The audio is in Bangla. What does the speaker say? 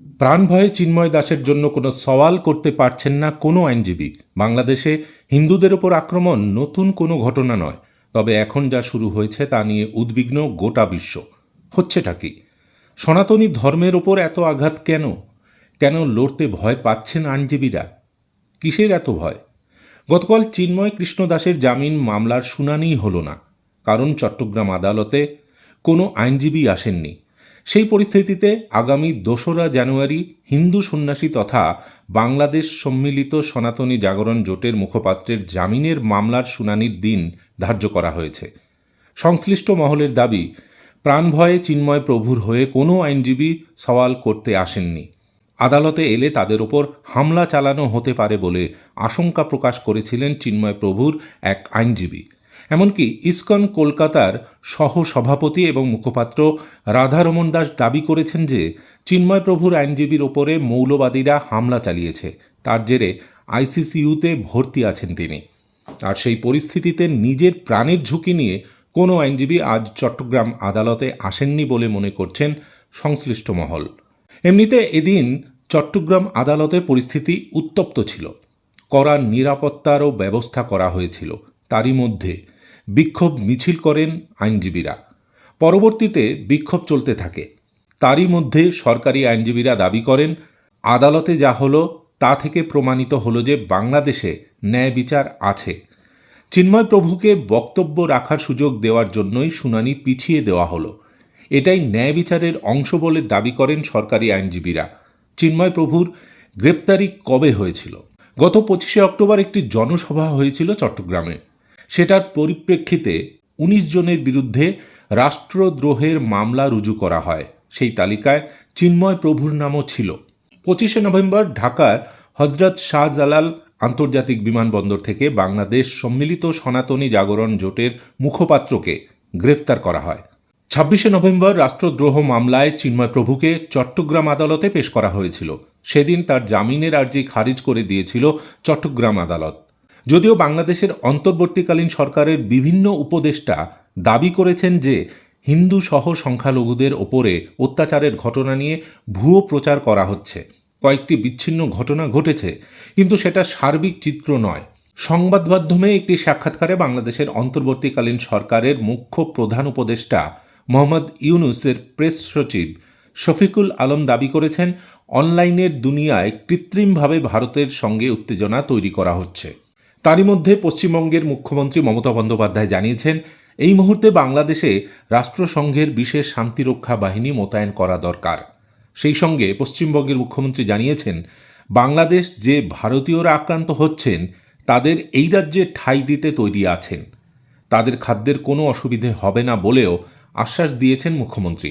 প্রাণ ভয়ে চিন্ময় দাসের জন্য কোনো সওয়াল করতে পারছেন না কোনো আইনজীবী। বাংলাদেশে হিন্দুদের ওপর আক্রমণ নতুন কোনো ঘটনা নয়। তবে এখন যা শুরু হয়েছে তা নিয়ে উদ্বিগ্ন গোটা বিশ্ব। হচ্ছেটা কি? সনাতনী ধর্মের ওপর এত আঘাত কেন? কেন লড়তে ভয় পাচ্ছেন আইনজীবীরা? কিসের এত ভয়? গতকাল চিন্ময় কৃষ্ণ দাসের জামিন মামলার শুনানিই হলো না। কারণ চট্টগ্রাম আদালতে কোনো আইনজীবী আসেননি। সেই পরিস্থিতিতে আগামী দোসরা জানুয়ারি হিন্দু সন্ন্যাসী তথা বাংলাদেশ সম্মিলিত সনাতনী জাগরণ জোটের মুখপাত্রের জামিনের মামলার শুনানির দিন ধার্য করা হয়েছে। সংশ্লিষ্ট মহলের দাবি, প্রাণভয়ে চিন্ময় প্রভুর হয়ে কোনো আইনজীবী সওয়াল করতে আসেননি। আদালতে এলে তাদের ওপর হামলা চালানো হতে পারে বলে আশঙ্কা প্রকাশ করেছিলেন চিন্ময় প্রভুর এক আইনজীবী। এমনকি ইসকন কলকাতার সহ সভাপতি এবং মুখপাত্র রাধারমন দাস দাবি করেছেন যে চিন্ময় প্রভুর আইনজীবীর ওপরে মৌলবাদীরা হামলা চালিয়েছে। তার জেরে আইসিসিইউতে ভর্তি আছেন তিনি। আর সেই পরিস্থিতিতে নিজের প্রাণের ঝুঁকি নিয়ে কোনো আইনজীবী আজ চট্টগ্রাম আদালতে আসেননি বলে মনে করছেন সংশ্লিষ্ট মহল। এমনিতে এদিন চট্টগ্রাম আদালতে পরিস্থিতি উত্তপ্ত ছিল। কড়া নিরাপত্তারও ব্যবস্থা করা হয়েছিল। তারই মধ্যে বিক্ষোভ মিছিল করেন আইনজীবীরা। পরবর্তীতে বিক্ষোভ চলতে থাকে। তারই মধ্যে সরকারি আইনজীবীরা দাবি করেন, আদালতে যা হলো তা থেকে প্রমাণিত হলো যে বাংলাদেশে ন্যায় বিচার আছে। চিন্ময় প্রভুকে বক্তব্য রাখার সুযোগ দেওয়ার জন্যই শুনানি পিছিয়ে দেওয়া হলো। এটাই ন্যায় বিচারের অংশ বলে দাবি করেন সরকারি আইনজীবীরা। চিন্ময় প্রভুর গ্রেপ্তারি কবে হয়েছিল? গত পঁচিশে অক্টোবর একটি জনসভা হয়েছিল চট্টগ্রামে। সেটার পরিপ্রেক্ষিতে উনিশ জনের বিরুদ্ধে রাষ্ট্রদ্রোহের মামলা রুজু করা হয়। সেই তালিকায় চিন্ময় প্রভুর নামও ছিল। পঁচিশে নভেম্বর ঢাকার হজরত শাহজালাল আন্তর্জাতিক বিমানবন্দর থেকে বাংলাদেশ সম্মিলিত সনাতনী জাগরণ জোটের মুখপাত্রকে গ্রেফতার করা হয়। ছাব্বিশে নভেম্বর রাষ্ট্রদ্রোহ মামলায় চিন্ময় প্রভুকে চট্টগ্রাম আদালতে পেশ করা হয়েছিল। সেদিন তার জামিনের আর্জি খারিজ করে দিয়েছিল চট্টগ্রাম আদালত। যদিও বাংলাদেশের অন্তর্বর্তীকালীন সরকারের বিভিন্ন উপদেষ্টা দাবি করেছেন যে হিন্দু সহ সংখ্যালঘুদের ওপরে অত্যাচারের ঘটনা নিয়ে ভুয়ো প্রচার করা হচ্ছে। কয়েকটি বিচ্ছিন্ন ঘটনা ঘটেছে, কিন্তু সেটা সার্বিক চিত্র নয়। সংবাদ মাধ্যমে একটি সাক্ষাৎকারে বাংলাদেশের অন্তর্বর্তীকালীন সরকারের মুখ্য প্রধান উপদেষ্টা মোহাম্মদ ইউনুসের প্রেস সচিব শফিকুল আলম দাবি করেছেন, অনলাইনের দুনিয়ায় কৃত্রিমভাবে ভারতের সঙ্গে উত্তেজনা তৈরি করা হচ্ছে। তারই মধ্যে পশ্চিমবঙ্গের মুখ্যমন্ত্রী মমতা বন্দ্যোপাধ্যায় জানিয়েছেন, এই মুহূর্তে বাংলাদেশে রাষ্ট্রসংঘের বিশেষ শান্তিরক্ষা বাহিনী মোতায়েন করা দরকার। সেই সঙ্গে পশ্চিমবঙ্গের মুখ্যমন্ত্রী জানিয়েছেন, বাংলাদেশ যে ভারতীয়রা আক্রান্ত হচ্ছেন, তাদের এই রাজ্যে ঠাঁই দিতে তৈরি আছেন। তাদের খাদ্যের কোনো অসুবিধে হবে না বলেও আশ্বাস দিয়েছেন মুখ্যমন্ত্রী।